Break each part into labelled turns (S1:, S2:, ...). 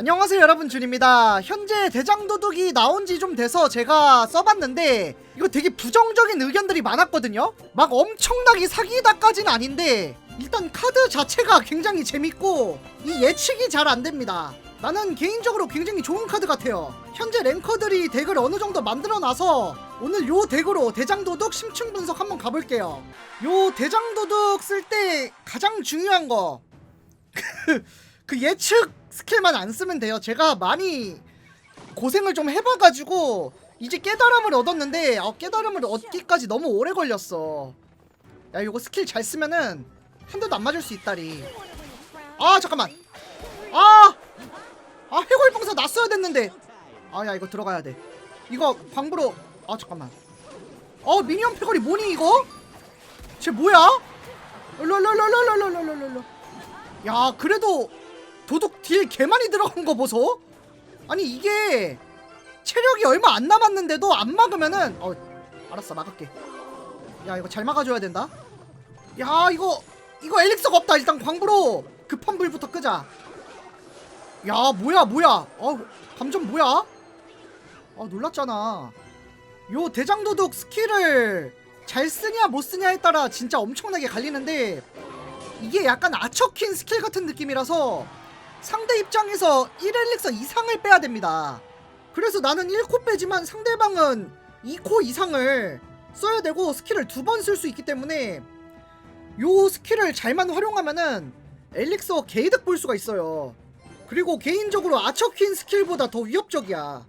S1: 안녕하세요 여러분. 준입니다. 현재 대장도둑이 나온 지 좀 돼서 제가 써봤는데 이거 되게 부정적인 의견들이 많았거든요. 막 엄청나게 사기다까지는 아닌데 일단 카드 자체가 굉장히 재밌고 이 예측이 잘 안됩니다. 나는 개인적으로 굉장히 좋은 카드 같아요. 현재 랭커들이 덱을 어느 정도 만들어놔서 오늘 요 덱으로 대장도둑 심층 분석 한번 가볼게요. 요 대장도둑 쓸 때 가장 중요한 거 그 예측 스킬만 안 쓰면 돼요. 제가 많이 고생을 좀 해봐가지고 이제 깨달음을 얻었는데 아, 깨달음을 얻기까지 너무 오래 걸렸어. 야 이거 스킬 잘 쓰면은 한 대도 안 맞을 수 있다리. 아 잠깐만. 아, 아 해골병사 났어야 됐는데. 아 야 이거 들어가야 돼. 이거 광부로. 아 잠깐만. 어 미니언 패거리 뭐니 이거? 쟤 뭐야? 롤롤롤롤롤롤롤롤롤. 야 그래도 도둑 딜 개 많이 들어간 거 보소? 아니 이게 체력이 얼마 안 남았는데도 안 막으면은 어 알았어 막을게. 야 이거 잘 막아줘야 된다. 야 이거 이거 엘릭서가 없다. 일단 광부로 급한 불부터 끄자. 야 뭐야 뭐야? 어 감정 뭐야? 아 놀랐잖아. 요 대장도둑 스킬을 잘 쓰냐 못 쓰냐에 따라 진짜 엄청나게 갈리는데 이게 약간 아처킨 스킬 같은 느낌이라서 상대 입장에서 1엘릭서 이상을 빼야 됩니다. 그래서 나는 1코 빼지만 상대방은 2코 이상을 써야 되고 스킬을 두 번 쓸 수 있기 때문에 요 스킬을 잘만 활용하면은 엘릭서 개이득 볼 수가 있어요. 그리고 개인적으로 아처퀸 스킬보다 더 위협적이야.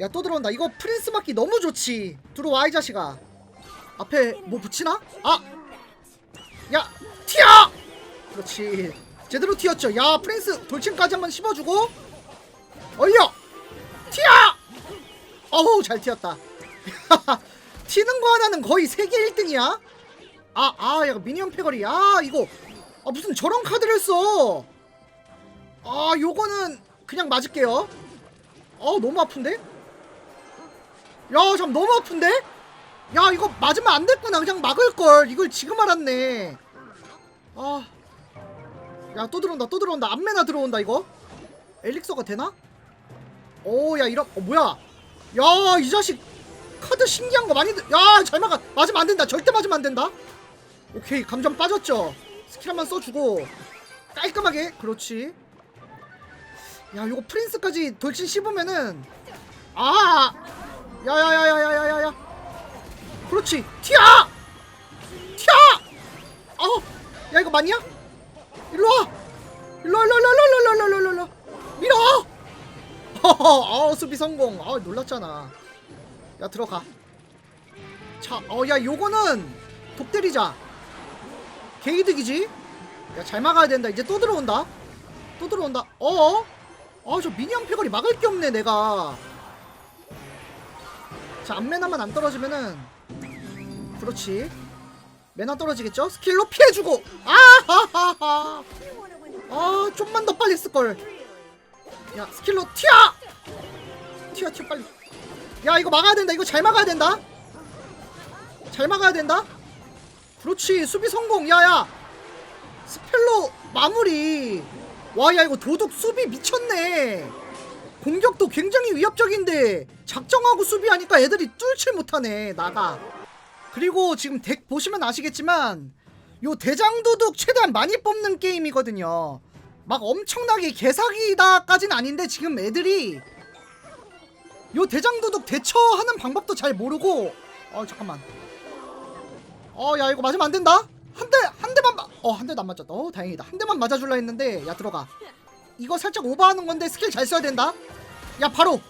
S1: 야 또 들어온다. 이거 프린스 맞기 너무 좋지. 들어와 이 자식아. 앞에 뭐 붙이나? 아! 야 튀어! 그렇지. 제대로 튀었죠. 야 프린스 돌진까지 한번 씹어주고. 얼려! 튀어! 어우 잘 튀었다. 튀는 거 하나는 거의 세계 1등이야. 아아 야 미니언 패거리. 아 이거. 아 무슨 저런 카드를 써 아 요거는 그냥 맞을게요. 어 너무 아픈데? 야잠 너무 아픈데? 야 이거 맞으면 안 됐구나. 그냥 막을걸. 이걸 지금 알았네. 아 야 또 들어온다 또 들어온다. 안메나 들어온다 이거. 엘릭서가 되나? 오야 이런 어 뭐야? 야 이 자식 카드 신기한 거 많이 야잘 막아. 맞으면 안 된다. 절대 맞으면 안 된다. 오케이 감정 빠졌죠? 스킬 한 번 써주고. 깔끔하게. 그렇지. 야 요거 프린스까지 돌진 씹으면은 아! 야야야야야야야야. 그렇지. 튀어! 튀어! 어야 이거 맞냐? 일로 와! 일로 와, 일로 와, 일로 와, 일로 와, 일로 와, 일로 와. 밀어! 허허, 어, 수비 성공. 아, 놀랐잖아. 야, 들어가. 자, 어, 야, 요거는 독 때리자. 게이득이지? 야, 잘 막아야 된다. 이제 또 들어온다. 또 들어온다. 어? 아, 저 미니언 패거리 막을 게 없네, 내가. 자, 앞메나만 안 떨어지면은. 그렇지. 메나 떨어지겠죠? 스킬로 피해주고. 아하하하. 아 좀만 더 빨리 쓸걸. 야 스킬로 튀어! 튀어 튀어 빨리. 야 이거 막아야 된다. 이거 잘 막아야 된다. 잘 막아야 된다. 그렇지 수비 성공. 야야. 스펠로 마무리. 와 야 이거 도둑 수비 미쳤네. 공격도 굉장히 위협적인데 작정하고 수비하니까 애들이 뚫질 못하네 나가 그리고 지금 덱 보시면 아시겠지만 요 대장도둑 최대한 많이 뽑는 게임이거든요. 막 엄청나게 개사기다까진 아닌데 지금 애들이 요 대장도둑 대처하는 방법도 잘 모르고 어 잠깐만. 어 야 이거 맞으면 안 된다? 한 대 한 대만 어한 대도 안 맞았다. 어 다행이다. 한 대만 맞아줄라 했는데 야 들어가. 이거 살짝 오버하는 건데 스킬 잘 써야 된다? 야 바로.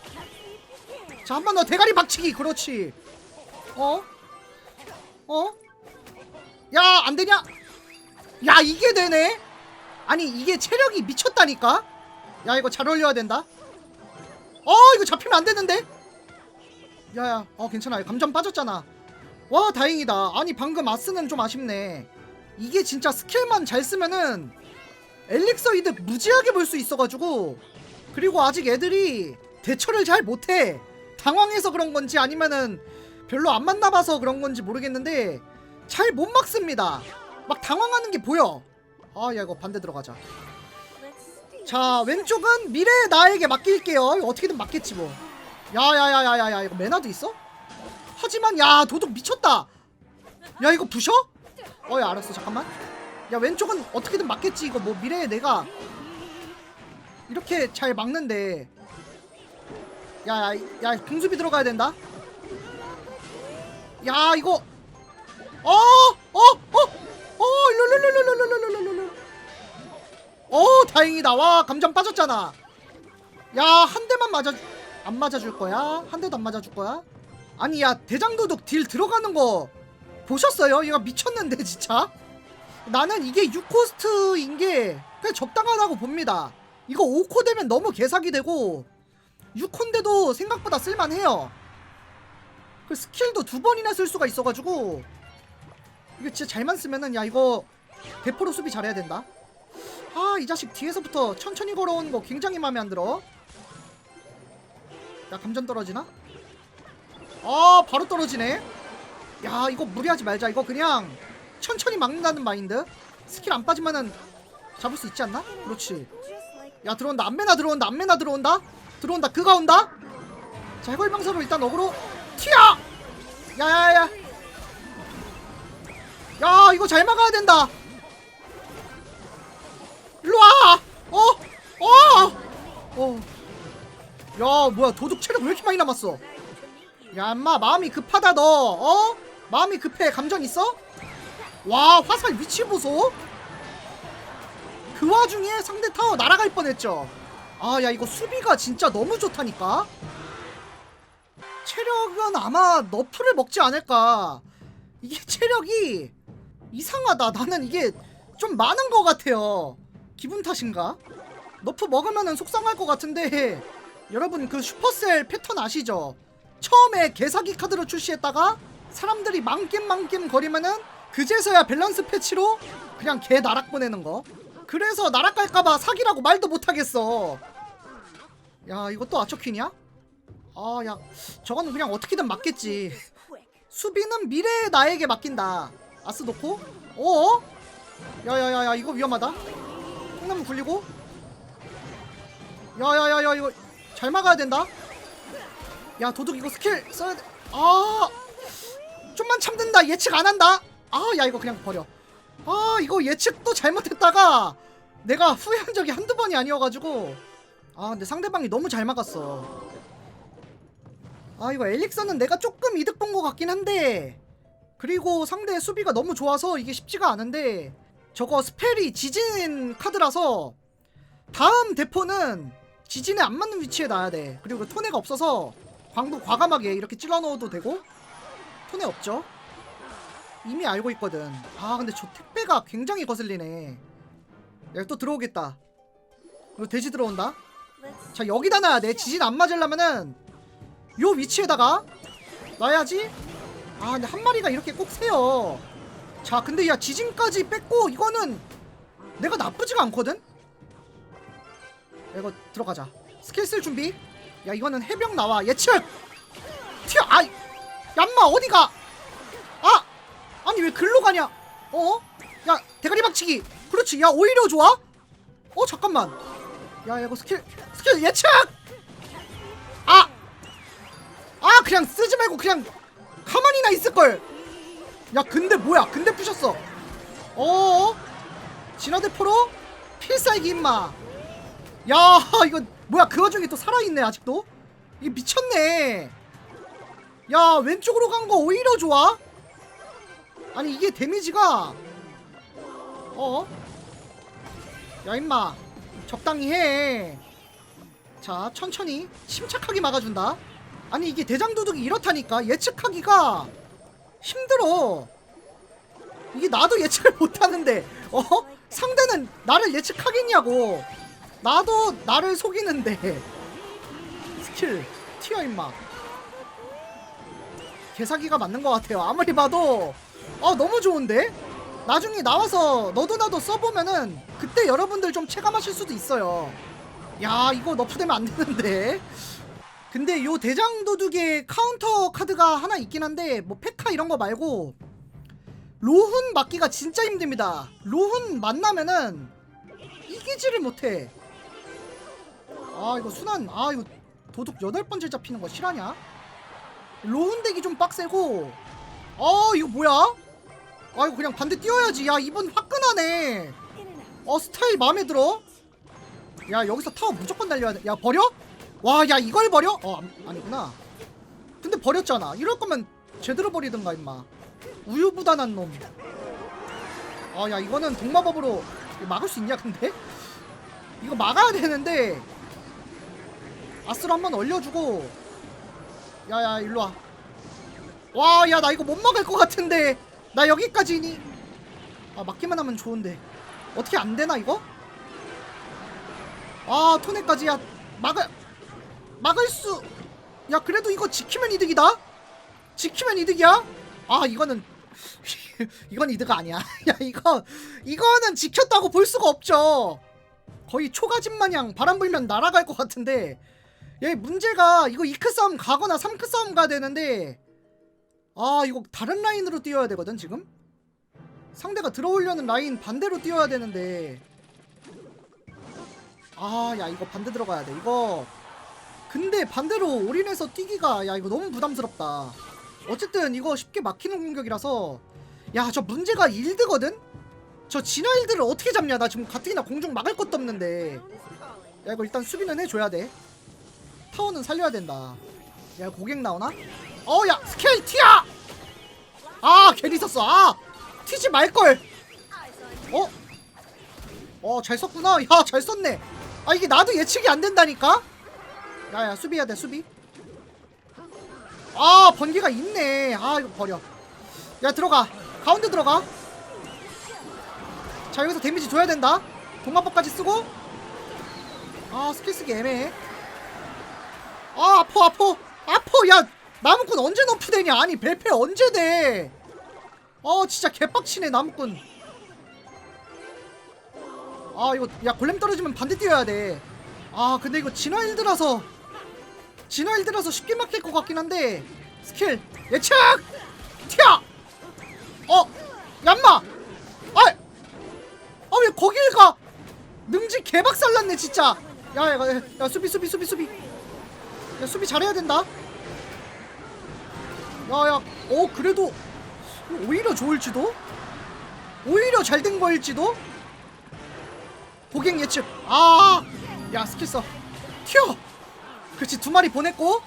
S1: 자 한 번 더 대가리 박치기. 그렇지. 어 어? 야, 안 되냐? 야, 이게 되네? 아니, 이게 체력이 미쳤다니까? 야, 이거 잘 올려야 된다. 어, 이거 잡히면 안 되는데? 야, 야, 어, 괜찮아. 감정 빠졌잖아. 와, 다행이다. 아니, 방금 아스는 좀 아쉽네. 이게 진짜 스킬만 잘 쓰면은 엘릭서 이득 무지하게 볼 수 있어가지고 그리고 아직 애들이 대처를 잘 못해. 당황해서 그런 건지 아니면은 별로 안 만나봐서 그런 건지 모르겠는데 잘 못 막습니다. 막 당황하는 게 보여. 아, 야 이거 반대 들어가자. 자 왼쪽은 미래의 나에게 맡길게요 이거 어떻게든 맡겠지 뭐 야야야야야야 이거 매너도 있어? 하지만 야 도둑 미쳤다 야 이거 부셔? 어 야 알았어 잠깐만 야 왼쪽은 어떻게든 막겠지 이거 뭐 미래에 내가 이렇게 잘 막는데 야야 야, 궁수비 들어가야 된다 야 이거. 어어어어? 일로일로일로일로일로일로일로 어 다행이다. 와 감정 빠졌잖아. 야 한 대만 맞아 안 맞아줄 거야? 한 대도 안 맞아줄 거야? 아니 야 대장도둑 딜 들어가는 거 보셨어요? 얘가 미쳤는데 진짜? 나는 이게 6코스트인 게 그냥 적당하다고 봅니다. 이거 5코 되면 너무 개사기 되고 6코인데도 생각보다 쓸만해요 그 스킬도 두 번이나 쓸 수가 있어가지고 이거 진짜 잘만 쓰면은 야 이거 대포로 수비 잘해야 된다. 아 이 자식 뒤에서부터 천천히 걸어오는 거 굉장히 마음에 안 들어. 야 감전 떨어지나? 아 바로 떨어지네. 야 이거 무리하지 말자. 이거 그냥 천천히 막는다는 마인드. 스킬 안 빠지면은 잡을 수 있지 않나? 그렇지. 야 들어온다. 안메나 들어온다. 안메나 들어온다. 들어온다. 그가 온다. 자 해골방사로 일단 어그로 튀어 야야야 야 이거 잘 막아야 된다 일로 와 어? 어? 어. 야 뭐야 도둑 체력 왜 이렇게 많이 남았어 야 인마 마음이 급하다 너 어? 마음이 급해 감정 있어? 와 화살 위치 보소 그 와중에 상대 타워 날아갈 뻔했죠 아 야 이거 수비가 진짜 너무 좋다니까 체력은 아마 너프를 먹지 않을까 이게 체력이 이상하다 나는 이게 좀 많은 것 같아요 기분 탓인가? 너프 먹으면은 속상할 것 같은데 여러분 그 슈퍼셀 패턴 아시죠? 처음에 개사기 카드로 출시했다가 사람들이 망겜망겜 거리면은 그제서야 밸런스 패치로 그냥 개 나락 보내는 거 그래서 나락 갈까봐 사기라고 말도 못하겠어 야 이거 또 아처퀸이야? 아 야 저건 그냥 어떻게든 맞겠지. 수비는 미래의 나에게 맡긴다. 아스 놓고. 어? 야야야야 이거 위험하다. 콩나물 굴리고. 야야야야 이거 잘 막아야 된다. 야 도둑 이거 스킬 써야 돼 아! 좀만 참든다. 예측 안 한다. 아 야 이거 그냥 버려. 아 이거 예측도 잘못했다가 내가 후회한 적이 한두 번이 아니어가지고. 아 근데 상대방이 너무 잘 막았어 아 이거 엘릭서는 내가 조금 이득 본 것 같긴 한데. 그리고 상대 수비가 너무 좋아서 이게 쉽지가 않은데. 저거 스펠이 지진 카드라서 다음 대포는 지진에 안 맞는 위치에 놔야 돼. 그리고 토네가 없어서 광도 과감하게 이렇게 찔러 넣어도 되고. 토네 없죠? 이미 알고 있거든. 아 근데 저 택배가 굉장히 거슬리네. 여기 또 들어오겠다. 그리고 돼지 들어온다. 자 여기다 놔야 돼. 지진 안 맞으려면은 요 위치에다가 놔야지. 아 근데 한 마리가 이렇게 꼭 세요. 자 근데 야 지진까지 뺐고 이거는 내가 나쁘지가 않거든? 야, 이거 들어가자. 스킬 쓸 준비. 야 이거는 해병 나와. 예측! 튀어! 아 얌마 어디가? 아! 아니 왜 글로 가냐? 어? 야 대가리 박치기. 그렇지. 야 오히려 좋아? 어 잠깐만. 야 이거 스킬 스킬 예측 그냥 쓰지 말고 그냥 가만히나 있을걸. 야 근데 뭐야? 근데 부셨어. 어어 진화대포로? 필살기 임마. 야 이거 뭐야? 그 와중에 또 살아있네 아직도? 이게 미쳤네. 야 왼쪽으로 간 거 오히려 좋아? 아니 이게 데미지가 어? 야 임마. 적당히 해자 천천히 침착하게 막아준다 아니 이게 대장도둑이 이렇다니까. 예측하기가 힘들어. 이게 나도 예측을 못하는데 어? 상대는 나를 예측하겠냐고. 나도 나를 속이는데. 스킬 튀어 임마. 개사기가 맞는 것 같아요. 아무리 봐도. 어 너무 좋은데? 나중에 나와서 너도 나도 써보면은 그때 여러분들 좀 체감하실 수도 있어요. 야 이거 너프되면 안 되는데 근데 요 대장 도둑의 카운터 카드가 하나 있긴 한데 뭐 페카 이런 거 말고 로훈 맞기가 진짜 힘듭니다. 로훈 만나면은 이기지를 못해. 아 이거 순환 아 이거 도둑 여덟 번째 잡히는 거 실화냐? 로운덱이 좀 빡세고. 어 이거 뭐야? 아 이거 그냥 반대 뛰어야지. 야 이번 화끈하네. 어 스타일 마음에 들어? 야 여기서 타워 무조건 날려야 돼 야 버려? 와 야 이걸 버려? 어 아니- 아니구나. 근데 버렸잖아. 이럴 거면 제대로 버리든가 임마. 우유부단한 놈. 아 야 이거는 동마법으로 막을 수 있냐 근데? 이거 막아야 되는데 아스로 한번 얼려주고. 야야 일로 와. 와 야 나 이거 못 막을 것 같은데. 나 여기까지니. 아 막기만 하면 좋은데. 어떻게 안 되나 이거? 아 토네까지 야 막을 막을 수. 야 그래도 이거 지키면 이득이다? 지키면 이득이야? 아 이거는 이건 이득 아니야. 야 이거 이거는 지켰다고 볼 수가 없죠. 거의 초가집 마냥 바람 불면 날아갈 것 같은데. 얘 문제가 이거 2크 싸움 가거나 3크 싸움 가야 되는데. 아 이거 다른 라인으로 뛰어야 되거든 지금? 상대가 들어오려는 라인 반대로 뛰어야 되는데. 아 야 이거 반대 들어가야 돼. 이거 근데 반대로 올인해서 뛰기가 야 이거 너무 부담스럽다. 어쨌든 이거 쉽게 막히는 공격이라서 야 저 문제가 일드거든? 저 진화 일드를 어떻게 잡냐? 나 지금 가뜩이나 공중 막을 것도 없는데. 야 이거 일단 수비는 해줘야 돼. 타워는 살려야 된다. 야 고객 나오나? 어야 스케일 티야! 아 괜히 썼어. 아 튀지 말걸. 어? 어잘 썼구나. 야 잘 썼네. 아 이게 나도 예측이 안 된다니까 야야 수비해야 돼 수비. 아 번개가 있네. 아 이거 버려. 야 들어가. 가운데 들어가. 자 여기서 데미지 줘야 된다. 동마법까지 쓰고. 아 스킬 쓰기 애매해. 아 아파 아파. 아파. 야 나무꾼 언제 너프되냐? 아니 벨페 언제 돼? 어 진짜 개빡치네 나무꾼. 아 이거 야 골렘 떨어지면 반대 뛰어야 돼아 근데 이거 진화 일드라서 진화 일드라서 쉽게 막힐 것 같긴 한데 스킬 예측! 튀어! 어 얌마! 아이! 아왜 거길 가 능지 개박살났네 진짜! 야야 야, 야, 수비 수비 수비 수비. 야 수비 잘해야 된다. 야야 어 그래도 오히려 좋을지도? 오히려 잘 된 거일지도? 고객 예측. 아야 스킬 써. 튀어 그렇지 두 마리 보냈고.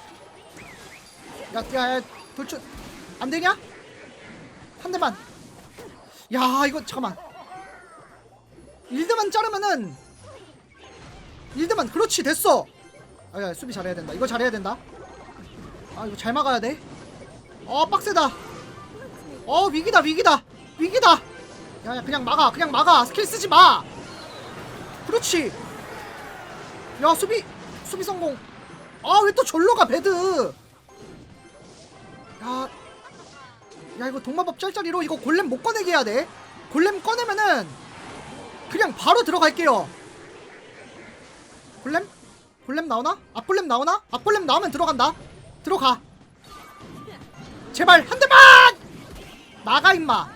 S1: 야야 돌출. 안 되냐? 한 대만. 야 이거 잠깐만. 1대만 자르면은 1대만. 그렇지 됐어. 아야 수비 잘해야 된다. 이거 잘해야 된다. 아 이거 잘 막아야 돼어 빡세다. 어 위기다 위기다. 위기다. 야야 그냥 막아 그냥 막아. 스킬 쓰지 마. 그렇지. 야 수비. 수비 성공 아 왜 또 절로 가 배드. 야, 야 이거 동마법 짤짤이로 이거 골렘 못 꺼내게 해야 돼. 골렘 꺼내면은 그냥 바로 들어갈게요. 골렘? 골렘 나오나? 앞골렘 나오나? 앞골렘 나오면 들어간다. 들어가. 제발 한 대만! 나가 임마